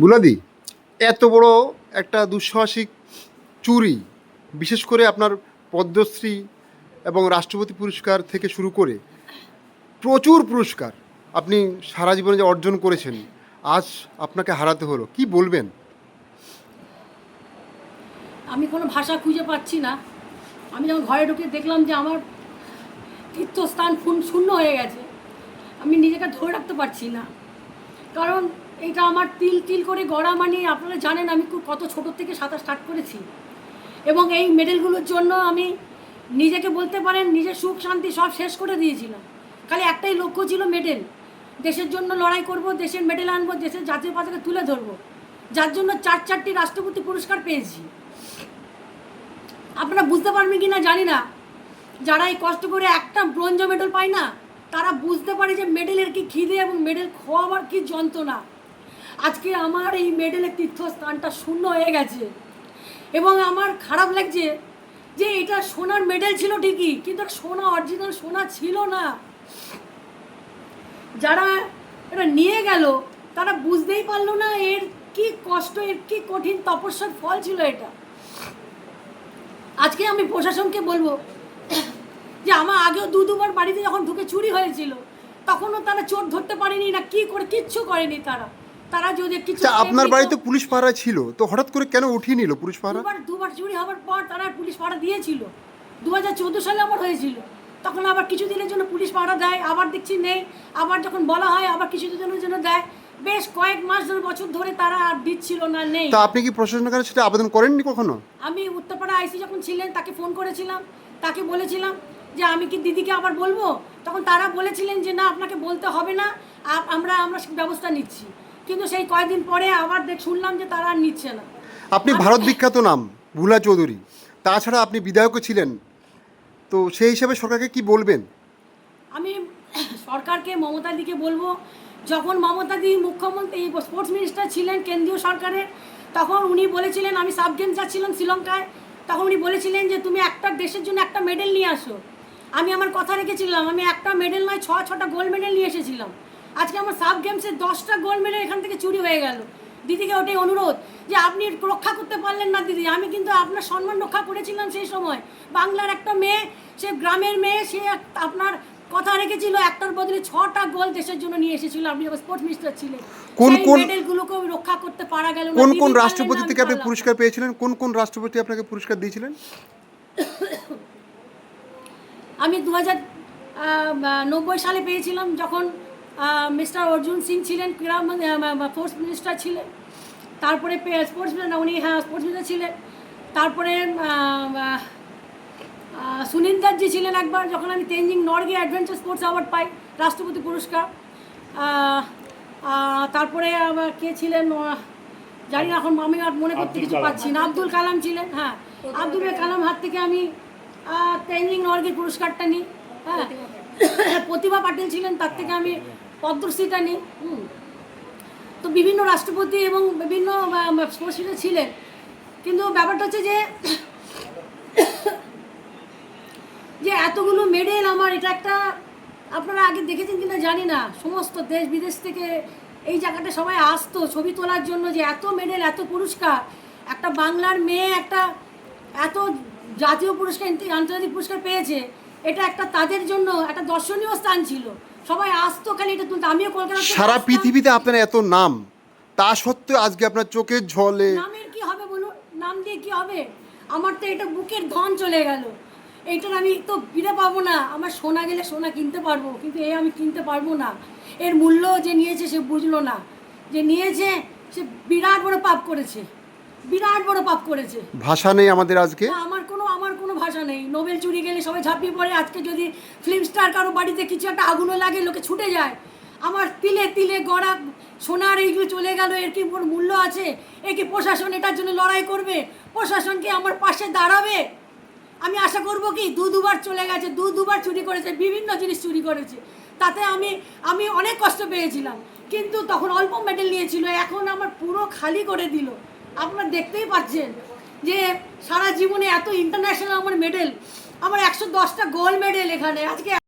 বুলাদি, এত বড় একটা দুঃসাহসিক চুরি, বিশেষ করে আপনার পদ্মশ্রী এবং রাষ্ট্রপতি পুরস্কার থেকে শুরু করে প্রচুর পুরস্কার আপনি সারা জীবনে যে অর্জন করেছেন, আজ আপনাকে হারাতে হলো। কি বলবেন? আমি কোনো ভাষা খুঁজে পাচ্ছি না। আমি যখন ঘরে ঢুকে দেখলাম যে আমার তীর্থস্থান শূন্য হয়ে গেছে, আমি নিজেকে ধরে রাখতে পারছি না। কারণ এটা আমার তিল তিল করে গড়া মানে আপনারা জানেন আমি খুব কত ছোটোর থেকে সাঁতার স্টার্ট করেছি। এবং এই মেডেলগুলোর জন্য আমি নিজেকে বলতে পারেন নিজের সুখ, শান্তি সব শেষ করে দিয়েছিলাম। খালি একটাই লক্ষ্য ছিল মেডেল দেশের জন্য লড়াই করব, দেশের মেডেল আনব, দেশের জাতীয় পতাকা তুলে ধরবো। যার জন্য চার চারটি রাষ্ট্রপতি পুরস্কার পেয়েছি। আপনারা বুঝতে পারবেন কি না জানি না। যারা এই কষ্ট করে একটা ব্রোঞ্জ মেডেল পায় না, তারা বুঝতে পারে যে মেডেলের কি খিদে এবং মেডেল খোয়াবার কি যন্ত্রণা। আজকে আমার এই মেডেলের তীর্থস্থানটা শূন্য হয়ে গেছে। এবং আমার খারাপ লাগছে যে এটা সোনার মেডেল ছিল ঠিকই, কিন্তু সোনা অরিজিনাল সোনা ছিল না। যারা এটা নিয়ে গেল, তারা বুঝতেই পারল না এর কি কষ্ট, এর কি কঠিন তপস্যার ফল ছিল এটা। আজকে আমি প্রশাসনকে বলব যে আমার আগেও দু দুবার বাড়িতে যখন ঢুকে চুরি হয়েছিল, তখনও তারা চোর ধরতে পারেনি না, কি করে, কিচ্ছু করেনি তারা। তারা যদি কিছু আচ্ছা আপনার বাড়িতে পুলিশ পাহারা ছিল তো হঠাৎ করে কেন উঠিয়ে নিল পুলিশ পাহারা দুবার দুবার চুরি হওয়ার পর তারা পুলিশ পাহারা দিয়েছিল। দু হাজার চোদ্দ সালে আমার হয়েছিল। তখন আবার কিছুদিনের জন্য পুলিশ পাহারা দেয় আবার দেখছি নেই আবার যখন বলা হয় আবার কিছুদিনের জন্য দেয়। বেশ কয়েক মাস ধরে বছর ধরে তারা আর দিচ্ছিল না নেই। তা আপনি কি প্রশাসনের কাছে সেটা আবেদন করেননি কখনো? আমি উত্তরপাড়া আইসি যখন ছিলেন তাকে ফোন করেছিলাম তাকে বলেছিলাম যে আমি কি দিদিকে আবার বলব? তখন তারা বলেছিলেন যে না আপনাকে বলতে হবে না আমরা আমরা ব্যবস্থা নিচ্ছি। কিন্তু সেই কয়েকদিন পরে আবার দেখ শুনলাম যে তারা আর নিচ্ছে না। আপনি ভারত বিখ্যাত নাম ভুলা চৌধুরী। তাছাড়া আপনি বিধায়কও ছিলেন। তো সেই হিসাবে সরকারকে কি বলবেন? আমি সরকারকে মমতা দিকে বলব যখন মমতা দি মুখ্যমন্ত্রী স্পোর্টস মিনিস্টার ছিলেন কেন্দ্রীয় সরকারের তখন উনি বলেছিলেন আমি সাব গেমস যাচ্ছিলাম শ্রীলঙ্কায় তখন উনি বলেছিলেন যে তুমি একটা দেশের জন্য একটা মেডেল নিয়ে আসো। আমি আমার কথা রেখেছিলাম আমি একটা মেডেল নয় ছ ছটা গোল্ড মেডেল নিয়ে এসেছিলাম। আজকে আমার সাব গেমসে দশটা গোল্ড মেডেল এখান থেকে চুরি হয়ে গেল। দিদিকে ওটাই অনুরোধ যে আপনি রক্ষা করতে পারলেন না দিদি। আমি কিন্তু আপনার সম্মান রক্ষা করেছিলাম সেই সময়। বাংলার একটা মেয়ে সে গ্রামের মেয়ে সে আপনার কথা রেখেছিল একটার বদলে ছটা গোল দেশের জন্য নিয়ে এসেছিল। আপনি যখন স্পোর্টস মিনিস্টার ছিলেন কোন কোন- মেডেলগুলোকে রক্ষা করতে পারা গেল কোন কোন রাষ্ট্রপতি থেকে আপনি পুরস্কার পেয়েছিলেন? কোন কোন রাষ্ট্রপতি আপনাকে পুরস্কার দিয়েছিলেন? আমি দু হাজার নব্বই সালে পেয়েছিলাম যখন মিস্টার অর্জুন সিং ছিলেন ক্রীড়া স্পোর্টস মিনিস্টার ছিলেন। তারপরে স্পোর্টস মিনিস্টার উনি হ্যাঁ স্পোর্টস মিনিস্টার ছিলেন। তারপরে সুনীন্দারজি ছিলেন একবার যখন আমি Tenzing Norgay adventure sports award পাই রাষ্ট্রপতি পুরস্কার। তারপরে আবার কে ছিলেন জানি না এখন আমি আর মনে করতে কিছু পাচ্ছি না। আব্দুল কালাম ছিলেন হ্যাঁ। আব্দুল কালাম। হাত থেকে আমি তেঞ্জিং নর্গে পুরস্কারটা নিই হ্যাঁ। প্রতিভা পাটিল ছিলেন তার থেকে আমি পদ্মশ্রীটা নিই। তো বিভিন্ন রাষ্ট্রপতি এবং বিভিন্ন স্পোর্টসরা ছিলেন। কিন্তু ব্যাপারটা হচ্ছে যে যে এতগুলো মেডেল আমার, এটা একটা, আপনারা আগে দেখেছেন কিনা জানি না। সমস্ত দেশ বিদেশ থেকে এই জায়গাটা সবাই আসতো, ছবি তোলার জন্য যে এত মেডেল এত পুরস্কার। একটা বাংলার মেয়ে একটা এত জাতীয় পুরস্কার, আন্তর্জাতিক পুরস্কার পেয়েছে। এটা একটা তাদের জন্য একটা দর্শনীয় স্থান ছিল। সবাই আসতো খালি এটা তুলতে আমিও কলকাতা থেকে সারা আসতাম। পৃথিবীতে আপনার এত নাম। তা সত্ত্বেও আজকে আপনার চোখের ঝলে নামের কি হবে বলুন? নাম দিয়ে কি হবে? আমার তো এটা বুকের ধন চলে গেল। এইটার আমি তো ফিরে পাবো না। আমার সোনা গেলে সোনা কিনতে পারব কিন্তু এ আমি কিনতে পারব না। এর মূল্য যে নিয়েছে সে বুঝলো না। যে নিয়েছে সে বিরাট বড় পাপ করেছে। বিরাট বড় পাপ করেছে। ভাষা নেই আমাদের আজকে। না, আমার কোনো ভাষা নেই। নোবেল চুরি গেলে সবাই ঝাঁপিয়ে পড়ে। আজকে যদি ফিল্ম স্টার কারও বাড়িতে কিছু একটা আগুনও লাগে, লোকে ছুটে যায়। আমার তিলে তিলে গড়া সোনার এইগুলো চলে গেল। এর কি মূল্য আছে? এ কি প্রশাসন এটার জন্য লড়াই করবে? প্রশাসন কি আমার পাশে দাঁড়াবে? আমি আশা করব কি, দু দুবার চলে গেছে, দু দুবার চুরি করেছে, বিভিন্ন জিনিস চুরি করেছে। তাতে আমি আমি অনেক কষ্ট পেয়েছিলাম। কিন্তু তখন অল্প মেডেল নিয়েছিল, এখন আমার পুরো খালি করে দিল। আপনারা দেখতেই পাচ্ছেন। যে সারা জীবনে এত ইন্টারন্যাশনাল আমার মেডেল আমার একশো দশটা গোল্ড মেডেল এখানে আজকে